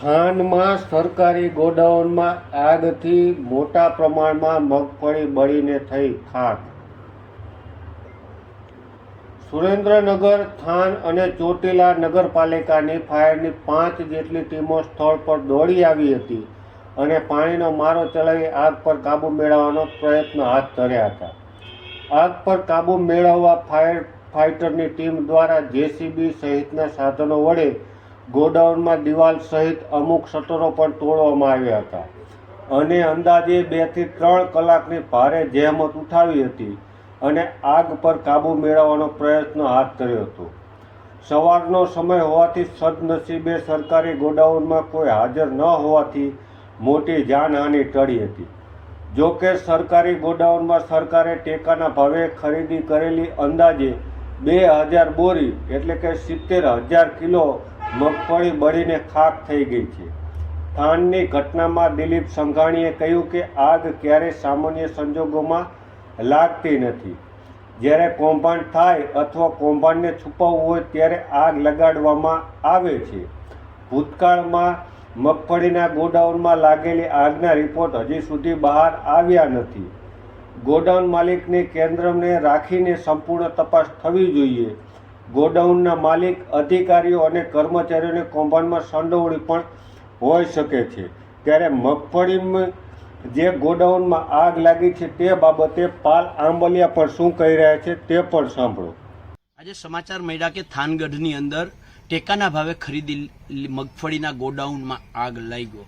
થાનમાં સરકારી ગોડાઉનમાં આગથી મોટા પ્રમાણમાં મગફળી બળીને થઈ ખાક સુરેન્દ્રનગર, થાન અને ચોટીલા નગરપાલિકાની ફાયરની પાંચ જેટલી ટીમો સ્થળ પર દોડી આવી હતી અને પાણીનો મારો ચલાવી આગ પર કાબૂ મેળવવાનો પ્રયત્ન હાથ ધર્યા હતા. આગ પર કાબૂ મેળવવા ફાયર ફાઇટરની ટીમ દ્વારા જેસીબી સહિતના સાધનો વડે ગોડાઉનમાં દિવાલ સહિત અમુક શટરો પણ તોડવામાં આવ્યા હતા. અને અંદાજે બેથી ત્રણ કલાકની ભારે જહેમત ઉઠાવી હતી અને આગ પર કાબૂ મેળવવાનો પ્રયત્ન હાથ ધર્યો હતો. સવારનો સમય હોવાથી સદનસીબે સરકારી ગોડાઉનમાં કોઈ હાજર ન હોવાથી મોટી જાનહાનિ ટળી હતી. જો કે સરકારી ગોડાઉનમાં સરકારે ટેકાના ભાવે ખરીદી કરેલી અંદાજે બે હજાર બોરી, એટલે કે સિત્તેર હજાર કિલો મગફળી બળીને ખાક થઈ ગઈ છે. થાનની ઘટનામાં દિલીપ સંઘાણીએ કહ્યું કે આગ ક્યારેય સામાન્ય સંજોગોમાં લાગતી નથી. જ્યારે કૌભાંડ થાય અથવા કૌભાંડને છુપાવવું હોય ત્યારે આગ લગાડવામાં આવે છે. ભૂતકાળમાં મગફળીના ગોડાઉનમાં લાગેલી આગના રિપોર્ટ હજી સુધી બહાર આવ્યા નથી. ગોડાઉન માલિકને કેન્દ્રને રાખીને સંપૂર્ણ તપાસ થવી જોઈએ. ગોડાઉનના માલિક, અધિકારીઓ અને કર્મચારીઓને કૌભાંડમાં સંડોવણી પણ હોઈ શકે છે. ત્યારે મગફળીમાં જે ગોડાઉનમાં આગ લાગી છે તે બાબતે પાલ આંબલિયા પણ શું કહી રહ્યા છે તે પણ સાંભળો. આજે સમાચાર મળ્યા કે થાનગઢની અંદર ટેકાના ભાવે ખરીદી મગફળીના ગોડાઉનમાં આગ લાગ્યો.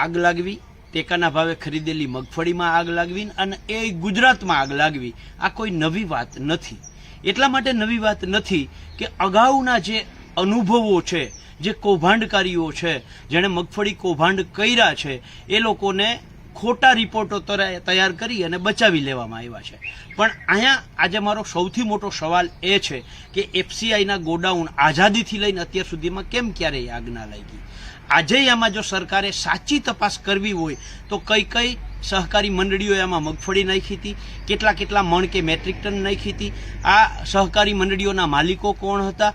આગ લાગવી, ટેકાના ભાવે ખરીદેલી મગફળીમાં આગ લાગવી અને એ ગુજરાતમાં આગ લાગવી, આ કોઈ નવી વાત નથી. એટલા માટે નવી વાત નથી કે અગાઉના જે અનુભવો છે, જે કૌભાંડકારીઓ છે, જેણે મગફળી કૌભાંડ કર્યા છે, એ લોકોને ખોટા રિપોર્ટો તૈયાર કરી અને બચાવી લેવામાં આવ્યા છે. પણ અહીંયા આજે મારો સૌથી મોટો સવાલ એ છે કે એફસીઆઈના ગોડાઉન આઝાદીથી લઈને અત્યાર સુધીમાં કેમ ક્યારેય આગ ના લાગી? આજે આમાં જો સરકારે સાચી તપાસ કરવી હોય, તો કઈ કઈ સહકારી મંડળીઓએ આમાં મગફળી નાખી હતી, કેટલા કેટલા મણ કે મેટ્રિક ટન નાખી હતી, આ સહકારી મંડળીઓના માલિકો કોણ હતા,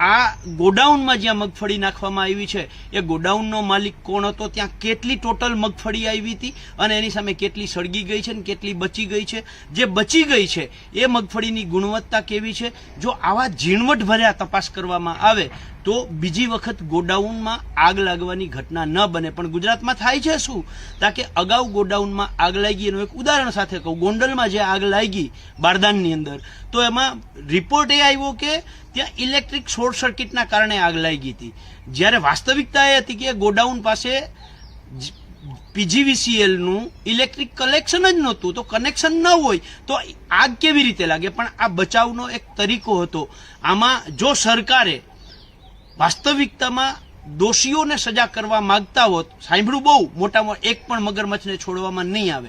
આ ગોડાઉનમાં જ્યાં મગફળી નાખવામાં આવી છે, એ ગોડાઉનનો માલિક કોણ હતો, ત્યાં કેટલી ટોટલ મગફળી આવી હતી, અને એની સામે કેટલી સળગી ગઈ છે ને કેટલી બચી ગઈ છે, જે બચી ગઈ છે, એ મગફળીની ગુણવત્તા કેવી છે, જો આવા ઝીણવટ ભર્યા તપાસ કરવામાં આવે તો બીજી વખત ગોડાઉનમાં આગ લાગવાની ઘટના ન બને. પણ ગુજરાતમાં થાય છે શું? તાકે અગાઉ ગોડાઉનમાં આગ લાગી એનું એક ઉદાહરણ સાથે કહું. ગોંડલમાં જે આગ લાગી બારદાનની અંદર, તો એમાં રિપોર્ટ એ આવ્યો કે ત્યાં ઇલેક્ટ્રિક શોર્ટ સર્કિટના કારણે આગ લાગી હતી. જ્યારે વાસ્તવિકતા એ હતી કે ગોડાઉન પાસે પીજીવીસીએલનું ઇલેક્ટ્રિક કલેક્શન જ નહોતું. તો કનેક્શન ન હોય તો આગ કેવી રીતે લાગે? પણ આ બચાવનો એક તરીકો હતો. આમાં જો સરકારે વાસ્તવિકતામાં દોષીઓને સજા કરવા માંગતા હોત, સાંભળ્યું બહુ, મોટામાં એક પણ મગરમચ્છને છોડવામાં નહીં આવે.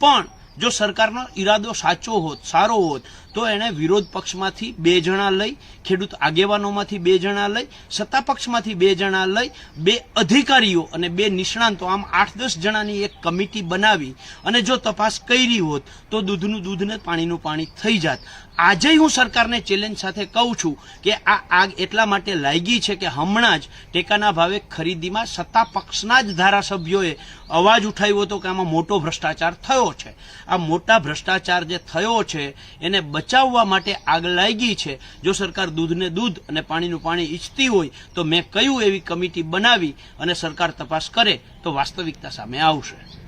પણ જો સરકારનો ઈરાદો સાચો હોત, સારો હોત તો એણે વિરોધ પક્ષમાંથી બે જણા લઈ, ખેડૂત આગેવાનોમાંથી બે જણા લઈ, સત્તા પક્ષમાંથી બે જણા લઈ, બે અધિકારીઓ અને બે નિષ્ણાંતો, આમ આઠ દસ જણાની એક કમિટી બનાવી અને જો તપાસ કરી હોત તો દૂધનું દૂધ ને પાણીનું પાણી થઈ જાત. આજે હું સરકારને ચેલેન્જ સાથે કહું છું કે આ આગ એટલા માટે લાગી છે કે હમણાં જ ટેકાના ભાવે ખરીદીમાં સત્તા પક્ષના જ ધારાસભ્યોએ અવાજ ઉઠાવ્યો હતો કે આમાં મોટો ભ્રષ્ટાચાર થયો છે. આ મોટા ભ્રષ્ટાચાર જે થયો છે, એને બચાવવા માટે આગ લાગી છે. જો સરકાર દૂધને દૂધ અને પાણીનું પાણી ઈચ્છતી હોય, તો મેં કયું એવી કમિટી બનાવી અને સરકાર તપાસ કરે, તો વાસ્તવિકતા સામે આવશે.